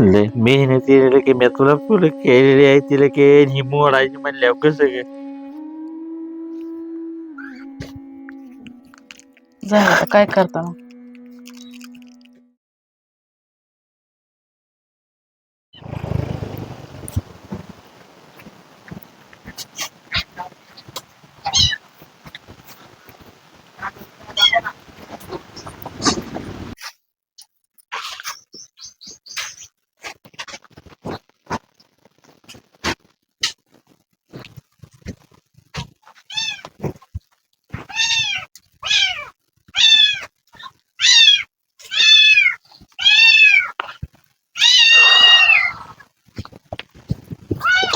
लय मेहनती की मी तुला फुलं केलेली आहे तिला की ही मोडायची म्हणल्यावर कसं काय? झालं काय करता मग?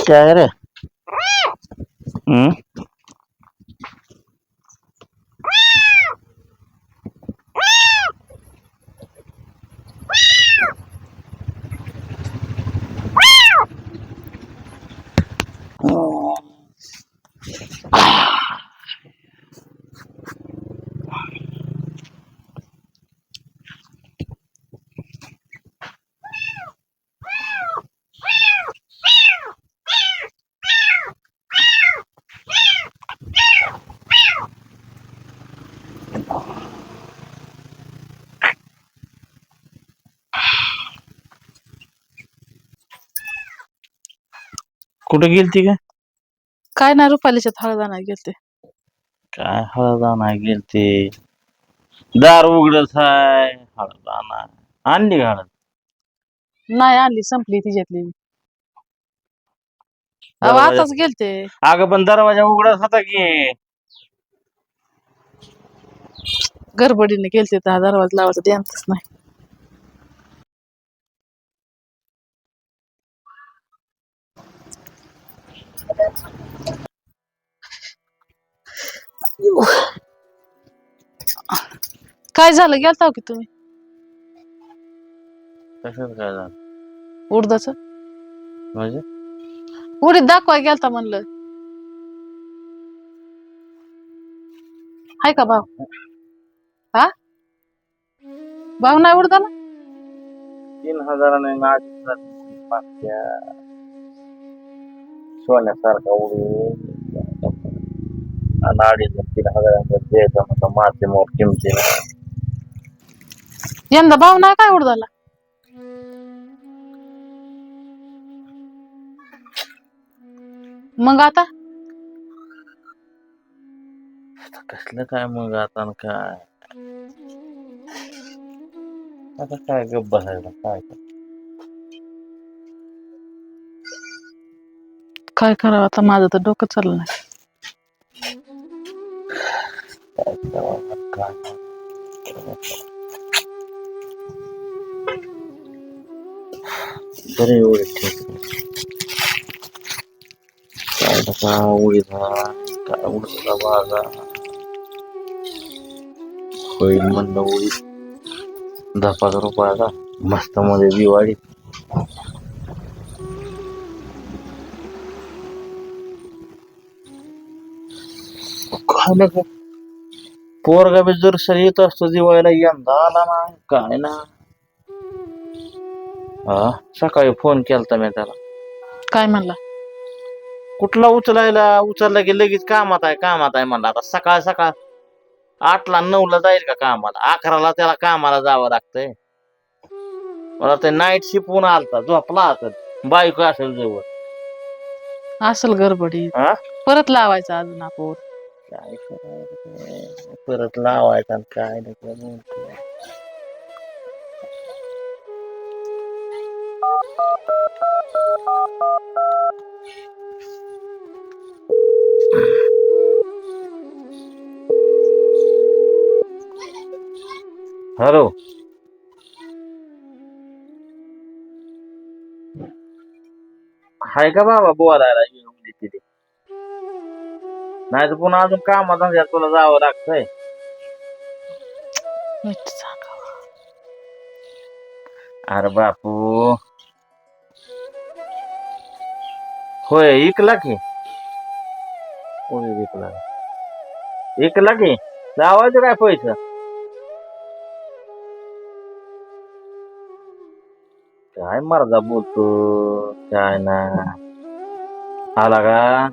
काय रे हम्म कुठं गेलती का? काय नाही रुपालीच्या हळदा नाही गेलते. काय हळदा नाही गेलती? दार उघडच हाय हळदा नाही आणली का हळद? नाही आणली. संपली तिच्यातली. अहो दरवाजा- आताच गेलते. अगं पण दरवाजा उघडच होता की. गडबडीने गेलते तर हा दरवाजा लावायचा ध्यानच नाही. काय झालं? गेलता हो की तुम्ही? कशाच काय झालं? उडदाच? म्हणजे? उडीद दाखवाय गेलता म्हणलं. हाय का भाव हा? भाव नाही उडदाला तीन हजाराने नाच सोन्यासारखा उडी आणि अडीच तीन हजारांचा द्यायचा म्हणता माते मोठ किमतीनं यंदा भाव नाही काय उडदाला मग आता कसलं काय मग आता आणि काय आता काय गप्प बसायला काय काय करावं आता माझं तर डोकं चाललं नाही बरे एवढे ठीक काय का उडीचा काय उडीचा बाजा होईल म्हणलं उडी दहा पाच रुपयाचा मस्त मध्ये दिवाळी काय नको पोरगा बी जर सर येत असतो दिवाळीला यंदा आला ना काय ना? हा सकाळी फोन केलता मी त्याला. काय म्हणला? कुठला उचलायला? उचलला की लगेच कामात आहे कामात आहे म्हणला. आता सकाळ सकाळ आठला नऊला जाईल का कामाला? अकराला त्याला कामाला जावं लागतंय. मला ते नाईट शिपवून आलता झोपला असेल. बायको असेल जवळ. असल गडबडी हा? परत लावायचं अजून आपण काय करायचं? परत लावायचा आणि काय नाही करायचं. हॅलो हाय का बाबा बोलायला येऊन तिथे नाही तर पुन्हा अजून धंद्यात तुला जावं लागतंय. नीट सांगावं. अरे बापू. होय इकला की. कोणी इकला इकला की. लावायचं काय पैसे? काय मर्दा बोलतो? काय ना. आला का?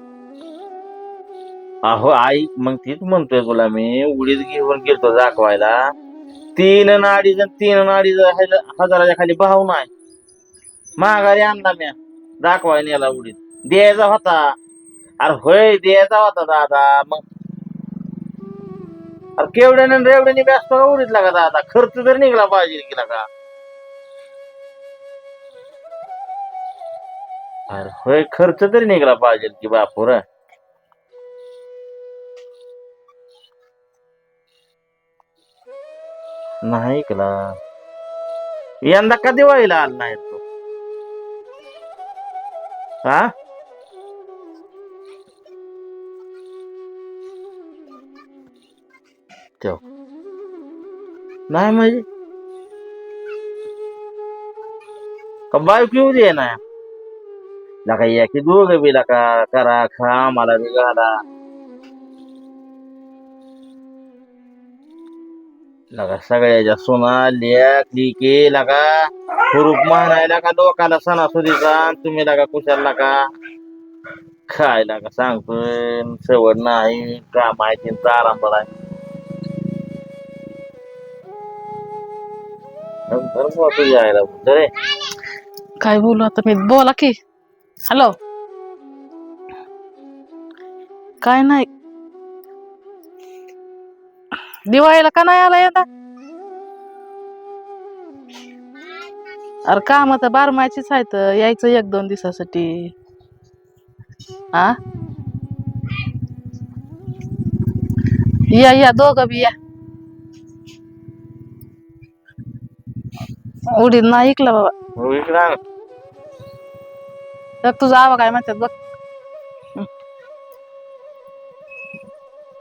अहो आई मग तीच म्हणतोय तुला मी उडीद घेऊन गेलतो दाखवायला. तीन आणि अडीच आणि तीन आणि अडीच हजाराच्या खाली भाव नाही. महागारी आणला म्या दाखवायला नेला उडीद. द्यायचा होता. अरे होय द्यायचा होता दादा मग. अरे केवढ्या आणि रेवड्याने व्यस्त का उडीदला का दादा? खर्च तर निघला पाहिजे की लागा अरे होय खर्च तरी निघला पाहिजे की बापूर. नाही कला यंदा का दिवाळीला आला नाही तो? हा? ठेव. नाही म्हणजे का बायको येऊ दे ना. लका या की दोघं बी लका करा खा मला बी घाला. लगा सगळ्याच्या सोना लेख लिके लगा हुरूप म्हणायला का लोकाला सणासुदीचा? आणि तुम्ही लगा कुशाला का काय लागा सांगतोय सवड नाही काम आहे त्यांचा आराम बरा आहे नंतर बुवा तुझ्या बोलतो रे. काय बोलू आता मी? बोला की. हॅलो काय नाही. दिवाळीला का नाही आला यंदा अरे काम तर बारमायचीच आहेत यायचं एक दोन दिवसासाठी. हा या या दोघं बी या. उडीद नाही ऐकलं बाबा. तर तुझा आवा काय म्हणतात बघ.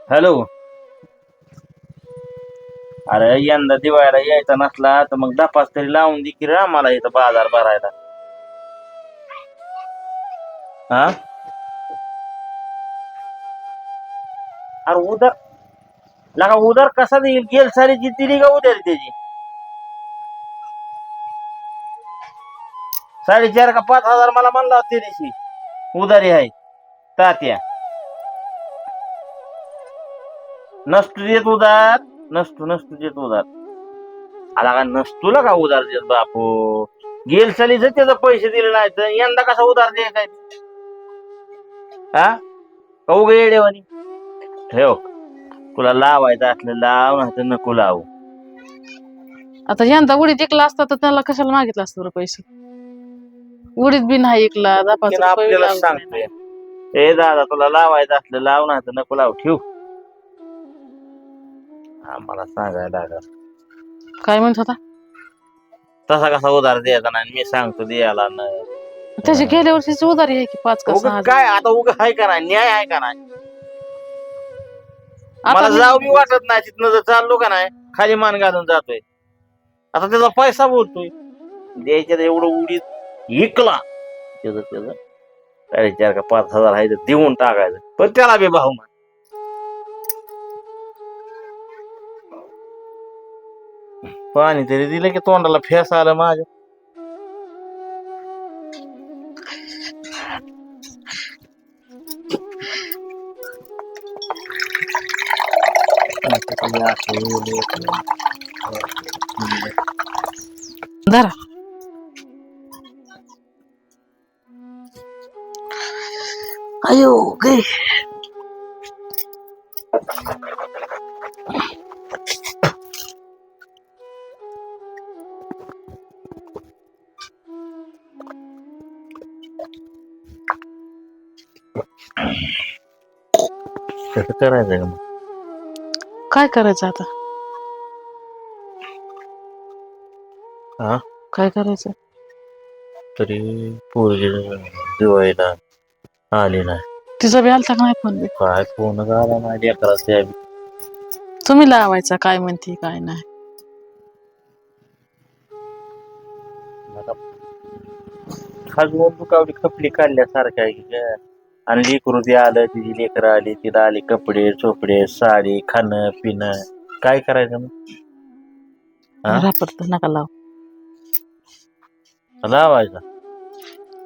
हॅलो. अरे यंदा दिवाळीला यायचा नसला तर मग दपास तरी लावून दे की रे आम्हाला इथं बाजार भरायला. हा? अरे उदर लगा उदर कसा देईल? गेल सारी जी दिली का उद्या त्याची. साडेचार का पाच हजार मला म्हणला होता त्या दिवशी. उधारी आहे. तात्या. नसतो देत उधार नसतो नसतो देत उधार. आला का नसतो का उधार देत बापू? गेल सालीच त्याचं पैसे दिले नाही तर यंदा कसा उधार द्यायचा? हा? का उगा येडेवानी ठेव. तुला लावायचं असलं लाव नाही तर नको लावू. आता यंदा उडीद ऐकला असता तर त्याला कशाला मागितलं असतं बरं पैसे? उडीद बी नाही बी आपल्याला. सांगतोय. ए दादा तुला लावायचं असलं लाव नाही तर नको लावू. ठेव. आम्हाला सांगायला लागल. काय म्हणत होता? तसा कसा उधार द्यायचा नाही मी सांगतो द्यायला नाही त्याची गेल्या वर्षीची उधारी आहे की पाच का सहा उगा हजार. काय? आता उगा आहे का नाही? न्याय आहे का नाही? मला जाऊ बी वाटत नाही तिथनं जर चाललो का नाही खाली मान घालून जातोय. आता त्याचा पैसा बोलतोय. द्यायच्या तर एवढं उडीत इकला त्याचं त्याचं साडेचार का? पाच हजार आहे तर देऊन टाकायचं. पण त्याला बी भाव नाही पाणी तरी दिलं की तोंडाला फेस आलं माझ्या. धरा. अयो गे कसं करायचं का मग काय करायचं आता हा? काय करायचं तरी पोरगी दिवाळीला आली नाही तिचा बी आलता का नाही फोन बी काय फोन झाला नाही बी. तुम्ही लावायचा काय म्हणते काय नाही खाजवून दुखावली खपली काढल्यासारखं आहे की काय. आणि लेकरू ते आलं तिची लेकरं आली तिला आली कपडे चोपडे साडी खाणं पिणं काय करायचं मग हा? नका लाव लावायचा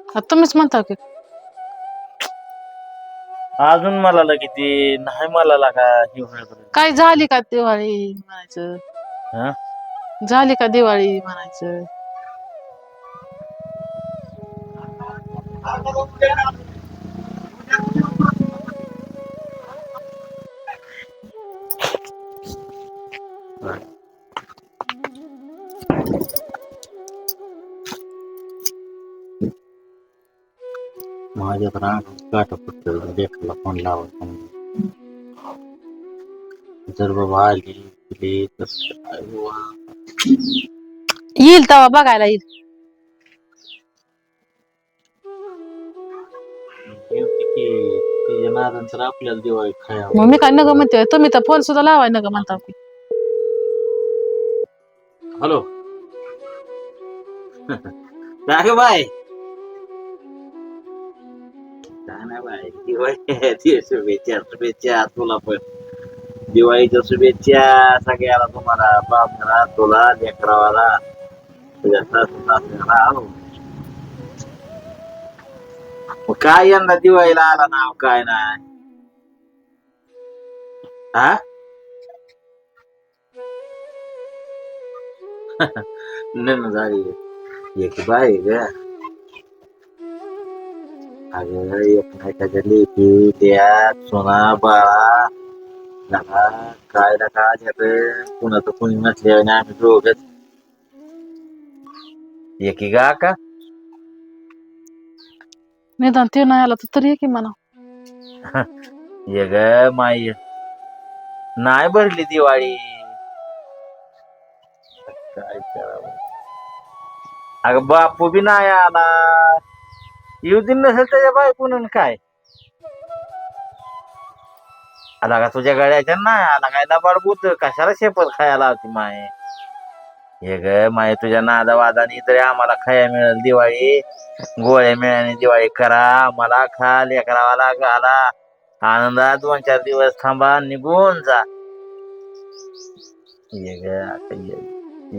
आता तुम्हीच म्हणता की अजून मला लगे ते नाही मला लागा होईपर्यंत. काय झाली का दिवाळी म्हणायचं हा? झाली का दिवाळी म्हणायचं माझ्या तर काटा फुटलं लेकराला फोन लावायचा जर बाबा आली गेली तर. येईल तेव्हा बघायला येईल. तिच्या आपल्याला दिवाळी खाया मग मी काय नग म्हणते तुम्ही तर फोन सुद्धा लावाय नग म्हणता हॅलो काय बाय बाय दिवाळी ती शुभेच्छा शुभेच्छा तुला पण दिवाळीच्या शुभेच्छा सगळ्याला तुम्हाला बापरा तुला लेकरावाला तुझ्या सासू सासऱ्याला हो. मग काय यंदा दिवाळीला आला ना काय नाही हा न झाली एक बाई ग अगं एकमेकाच्या लेखी त्या सोना बाळा नका काय नका त्यात कुणाचं कुणी नसल्याने आम्ही दोघच एकी गा का निदान ते नाही आला तर तरी की म्हणा ये ग माई नाही भरली दिवाळी काय करावं अगं बापू बी नाही आला येऊ दिन नसेल त्याच्या बायकून काय? आला का तुझ्या गळ्याच्या ना? आला काय लबाड कशाला शेपत खायला होती माय? हे ग माय तुझ्या नादा वादाने तरी आम्हाला खाया मिळेल दिवाळी. गोळ्या मिळाने दिवाळी करा. आम्हाला खा लेकरावाला घाला. आनंदात दोन चार दिवस थांबा निघून जा. ये ग आता ये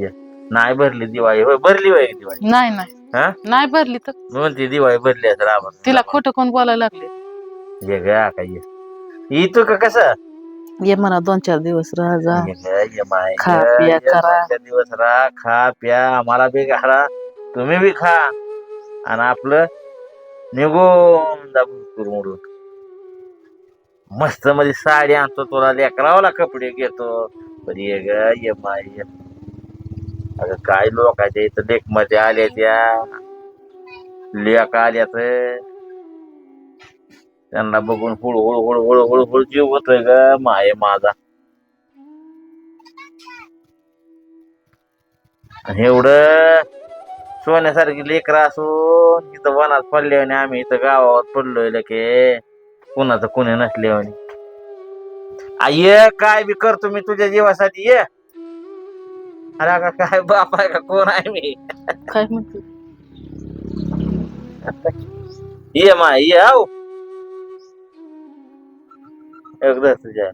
ये. नाही भरली दिवाळी. होय भरली होय दिवाळी. नाही नाही. हा? नाही भरली तर? म्हणते दिवाळी भरली असं राबा तिला खोटं कोण बोलायला लागले? ये ग आता ये. येतो का कसं? ये म्हणा दोन चार दिवस राहा जा. ये ग, ये माय ग, खा, पिया ये करा. चार दिवस राहा खा प्या. आम्हाला बी घाला. तुम्ही बी खा. आणि आपलं निघून जा भरपूर मोडून मस्त मध्ये साडी आणतो तुला लेकरावाला कपडे घेतो. पण ये ग ये माय ये. अगं काय लोकांच्या इथं लेखमध्ये आल्या त्या? लेख आल्यात. त्यांना बघून हुळू हुळू हुळू जीव होतोय ग. माय माझा. आणि एवढं सोन्यासारखी लेकरं असून इथं वनात पडले आणि आम्ही इथं गावात पडलोय लके कुणाचं कुणी नसले आई ये काय बी करतो मी तुझ्या जीवासाठी ये. अरे अगं काय बाप आहे का? कोण आहे मी? काय म्हणते? ये मा ये आऊ एकदा तुझ्या.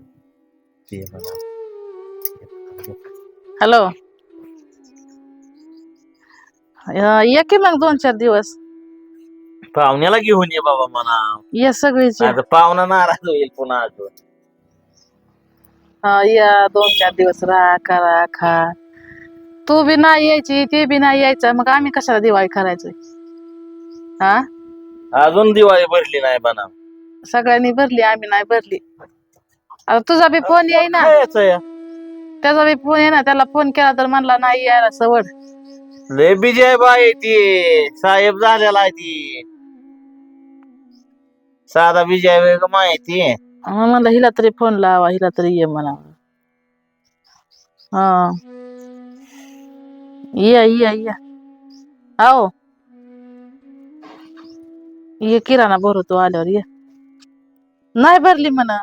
ये. हॅलो ये की मग दोन चार दिवस. पाहुण्याला घेऊन ये बाबा म्हणा. ये सगळीच या. आता पाहुणा नाराज होईल पुन्हा अजून. हा, या दोन चार दिवस राहा करा खा. तू बी नाही यायची ते बी नाही यायचं मग आम्ही कशाला दिवाळी करायचोय? हा? अजून दिवाळी भरली नाही बना. सगळ्यांनी भरली आम्ही नाही भरली. आता तुझा बी फोन येई ना या. त्याचा बी फोन ये ना त्याला फोन केला तर म्हणला नाही यायला सवड. लय बिजय बाई ती. साहेब झालेला आहे ती. साधा विजय वेग माहिती. मग म्हणलं हिला तरी फोन लावा हिला तरी ये म्हणा. हा. या या या आओ ये किराणा भरतो आल्यावर ये नाही भरली म्हणा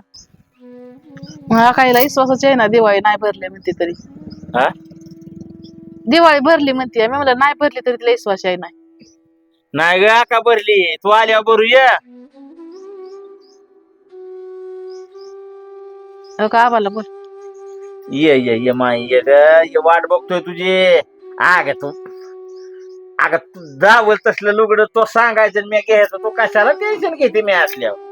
हा काहीला विश्वासाच आहे ना दिवाळी नाही भरली म्हणते तरी हा दिवाळी भरली म्हणते मी म्हणलं नाही भरली तरी तिला विश्वास आहे नाही नाही ग का भरली तू आल्यावर भरू ये हो का आम्हाला बोल ये ये ये माई ये ग ये वाट बघतोय तुझी आग तू. अगं तू जावं तसलं लुगडं तो सांगायचं मी घ्यायचं. तो कशाला टेन्शन घेते मी असल्यावर.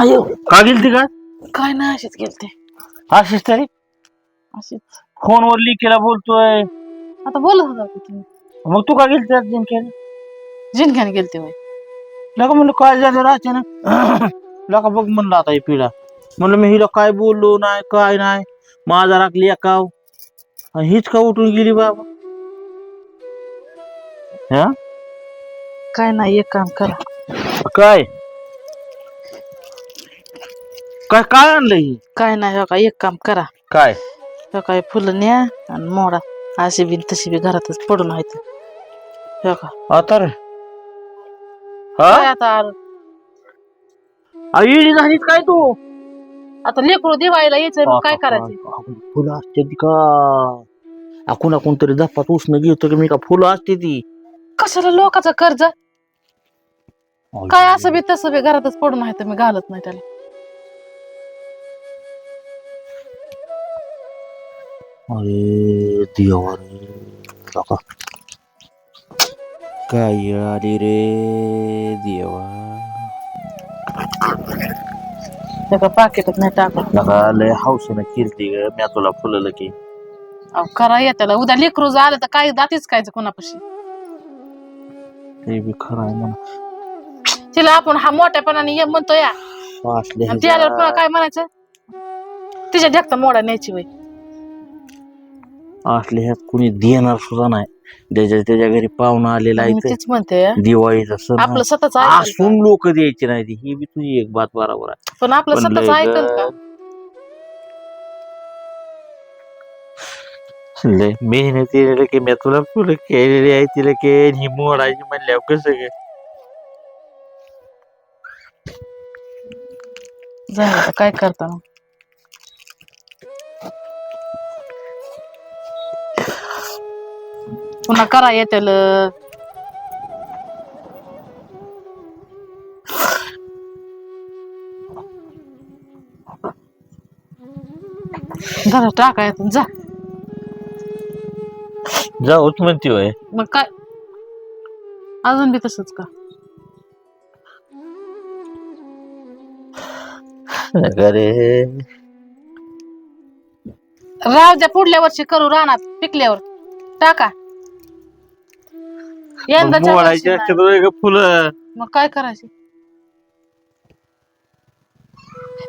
अयो का गेलती का? काय नाही अशीच गेलते. अशीच तरी? अशीच. फोनवर लिखीला बोलतोय. आता बोलत होता की तुम्ही? मग तू का गेलती आज जिंक्याला जिनक्याने गेलते वय लका म्हणलं काय झालं राहते ना लका बघ म्हणलं आता ही पिढा. म्हणलं मी हिला काय बोललो नाही काय नाही? माझा राखली आणि हीच का उठून गेली बाबा? हा? काय नाही एक काम करा. काय? काय काय आणलं ही? काय नाही हो का एक काम करा. काय? हो काय फुलं न्या आणि मोडा. अशी बी तशी बी घरातच पडून आहेत. हो का? आता रे. काय हा आता इडी झालीच काय तू? आता लेकरू दिवाळीला यायचंय मग काय करायचं फुलं असते ती का? आपण कोणतरी धप्पात उष्ण घेतो की मी का? फुलं असते ती. कशाला लोकांचं कर्ज? काय असं बी तसं बी घरातच पडून आहे तर मी घालत नाही त्याला. अरे देवा रे. काका काय येळ आली रे देवा त्याच्या पाकिटात नाही टाकत नका लय हौसेनं किरती ग मी तुला फुललं की अहो, करा या त्याला उद्या लेकरू आलं तर काय दातीच काय कोणापाशी ते बी खरं आहे म्हणा तिला आपण हा मोठ्यापणाने ये म्हणतो या असले आणि ती आल्यावर पुन्हा काय म्हणायचं तिच्या ढकता मोडा न्यायची वय असले ह्यात कुणी देणार सुद्धा नाही त्याच्या त्याच्या घरी पाहुणा आलेला आहे मी. तीच म्हणते दिवाळीचा सण आपलं आहे. स्वतःच ऐकल? असून लोक द्यायचे नाही ती. ही बी तुझी एक बात बरोबर आहे पण आपलं पण स्वतःच लय ऐकल. का लय मेहनती की मी तुला फुलं केलेली आहे तिला के ही मोडायची म्हणल्यावर कसं काय झालं आता काय करता मग पुन्हा करा येत्याल. जरा टाका येतून जा. जाऊच म्हणते होय. मग काय? अजून बी तसंच का? अरे राव द्या पुढल्या वर्षी करू रानात पिकल्यावर. टाका. यंदाच्या वर्षी नाही. फुलं. मग काय करायचे?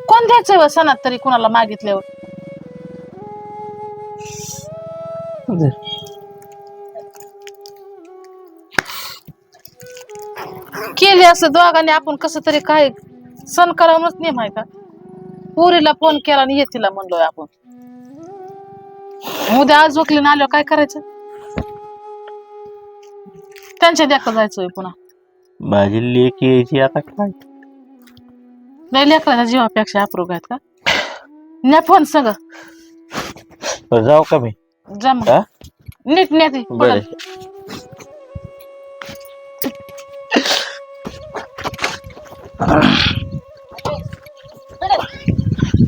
कोण द्यायचंय व सणात तरी कुणाला मागितल्यावर? केले असं दोघांनी आपण कसं तरी काय सण करावंच नाही माहीत का पोरीला फोन केला आणि येतीला म्हणलोय आपण. उद्या आज झोकली ना आल्यावर काय करायचं? त्यांच्या देखा जायचंय पुन्हा. माझी लेक यायची आता काय? लय लेकराच्या जीवापेक्षा अप्रूप आहेत का? न्या फोन संग बरं, जाऊ का मी? जा मग. हा? नीट नेते बरं.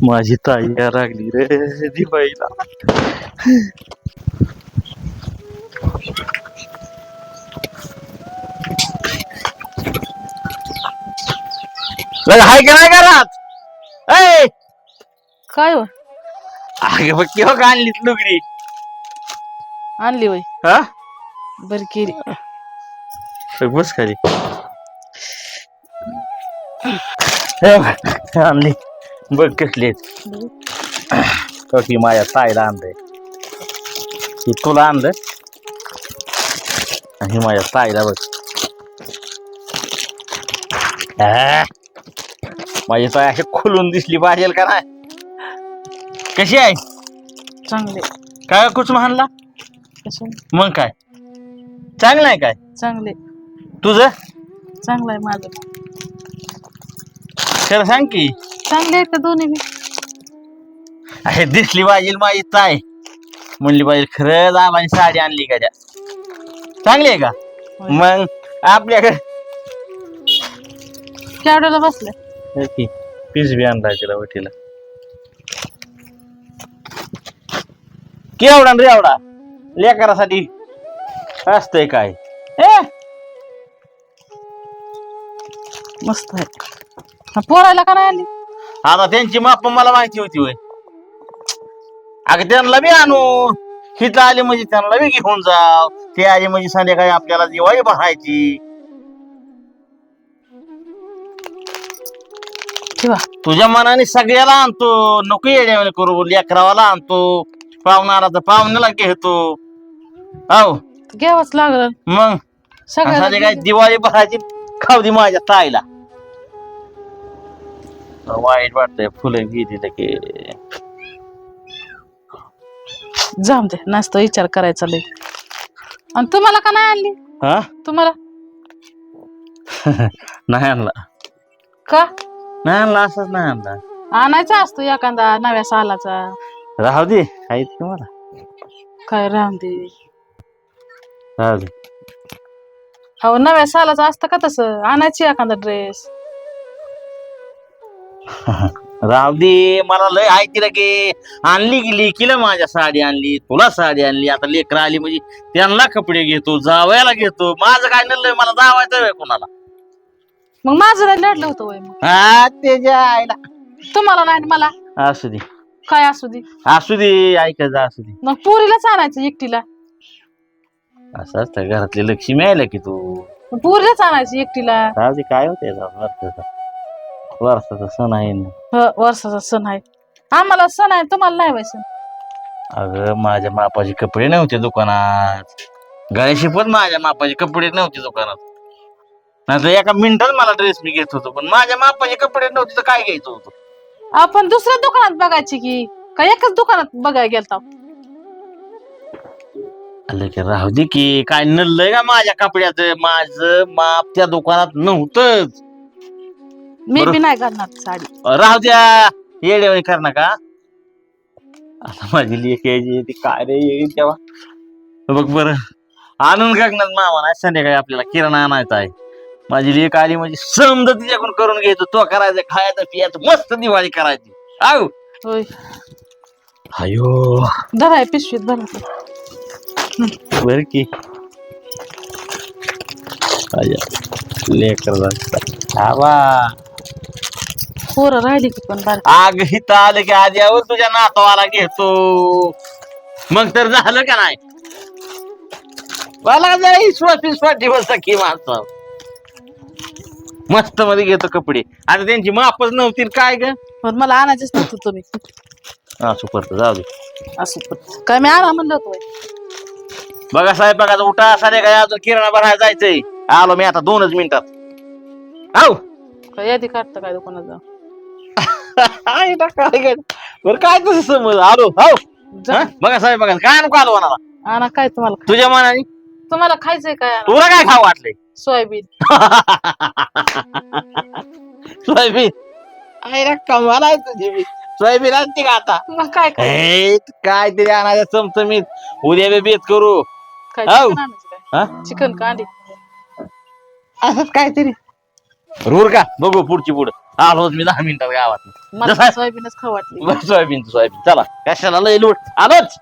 माझी ताई या लागली रे दिवाळीला हाय का नाही घरात? ऐ! काय हो? अगे बघ केव्हा का आणलीत लुगडी? आणली वय हा? बरी केली. बघ, बस खाली. हे बघ, आणली. बघ कसली ती माझ्या ताईला आणलंय. ही तुला आणलं आणि ही माझ्या ताईला बघ. आ, माझी ताई अशी खुलून दिसली पाहिजे का नाही? कशी आहे? चांगले काय कुच म्हणला? मग काय? चांगलं आहे काय? चांगले तुझं? चांगलं आहे माझं. खरं सांग की. चांगले आहेत का दोन्ही बी? अरे दिसली पाहिजे माझी ताय म्हणली पाहिजे खरंच आबाने साडी आणली का त्या. चांगली आहे का. मग आपल्याकडे केवढ्याला बसले? की पीस बी आणलाय तिला वटीला केवढा रे एवढा लेकरासाठी असतंय काय? ए मस्त आहे. पोरायला का नाही आली आता त्यांची माप मला माहिती होती होय. अगं त्यांना बी आणू. हिथं आले म्हणजे त्यांना बी घेऊन जाव. ते आले म्हणजे संध्याकाळी आपल्याला दिवाळी भरायची ठेवा. तुझ्या मनाने सगळ्याला आणतो. नको येड्यावाने करू. लेकरावाला आणतो. पाहुणा आला तर पाहुण्याला घेतो. हो घ्यावंच लागलं. मग? सगळ्याला संध्याकाळी दिवाळी भरायची खाऊ दे माझ्या ताईला. वाईट वाटतंय. फुलं गेली की जाम दे. नाचतो विचार करायचा लय. आणि तुम्हाला का नाही आणली? हा? तुम्हाला? नाही आणला. का? नाही आणला असंच नाही आणला. आणायचा असतो एखादा नव्या सालाचा. राहू दे आहेत की मला काय राहून दे. राहू दे. अहो नव्या सालाचा असतं का तसं? आणायची एखादा ड्रेस राहू दे मला लय तिला की आणली की लेकीला माझ्या साडी आणली तुला साडी आणली. आता लेकर आली म्हणजे त्यांना कपडे घेतो जावयाला घेतो. माझं काय नलंय मला जावायचं कोणाला. मग माझं नाही लढलं होतं वय मग. हा त्याच्या आईला. तुम्हाला नाही आणि मला? असू दे. काय असू दे? असू दे ऐकायचं असू दे. मग पोरीलाच आणायचं एकटीला. असं असतं घरातली लक्ष्मी आल्या की तू. मग पोरीलाच आणायचं एकटीला. राहू दे काय होते वर्षाचा. वर्षाचा सण आहे ना. ह, वर्षाचा सण आहे. आम्हाला सण आहे तुम्हाला नाही व्हायचं. अगं माझ्या मापाचे कपडे नव्हते दुकानात. गळ्याशी पण माझ्या मापाचे कपडे नव्हते दुकानात. नाही तर एका मिनिटात मला ड्रेस मी घेत होतो. पण माझ्या मापाचे कपडे नव्हते तर काय घ्यायचं होतं? आपण दुसऱ्या दुकानात बघायची की? का एकच दुकानात बघायला गेलता? आलं की राहू दे की काय नल्लंय का माझ्या कपड्यात माझं माप त्या दुकानात नव्हतंच. मी बरं. बी नाही घालणार साडी. राहू द्या. येडेवणी कर नका. आता माझी लेख यायची ती काय रे येईल तेव्हा? बघ बर. आणून गगनात मामा नाही संध्याकाळी आपल्याला किराणा आणायचा आहे. माझी लेख आली म्हणजे समजा तिच्याकडून करून घ्यायचो. तो करायचं खायचं पियाचं मस्त दिवाळी करायची. आऊ. होय. अयो धराय पिशवीत भरा बर की. लेकर आवा पोरं राहिली की पण बार आग हिथं आलं की आद्यावर तुझ्या नातवाला घेतो. मग तर झालं का नाही? मला जरा विश्वास विश्वास दिवस की माणसं मस्त मध्ये घेतो कपडे. आता त्यांची मापच नव्हती काय ग? पण मला आणायचंच नव्हतं तुम्ही. असं करतो जाऊ दे. असं पण काय मी आणा म्हणलं होतं. बघा साहेब बघा आता उठा सारे काय अजून किराणा भरायला जायचंय. आलो मी आता दोनच मिनिटात. आऊ. काय यादी काढतं काय दुकानात? जाऊन काय बरं काय तसं समज? आलो हो जा. बघा साहेब बघा काय नको आलो म्हणाला आणा काय तुम्हाला? तुझ्या मनाने? तुम्हाला खायचंय काय? तुला काय खाऊ वाटले सोयाबीन. सोयाबीन. आहे कमाल आहे तुझी बी. सोयाबीन आणते का आता? मग काय काय हे, काय तरी आणायचं चमचमीत. उद्या बी बेत करू. काय हाव. चिकन आणायचं हा? काय चिकन का अंडी असंच काहीतरी. रूर का? बघू पुढची पुढं. आलोच मी दहा मिनिटात गावात. मला जसा- सोयाबीनच खाऊ वाटली बरं, सोयाबीन सोयाबीन. चला. कशाला लय लूट? आलोच.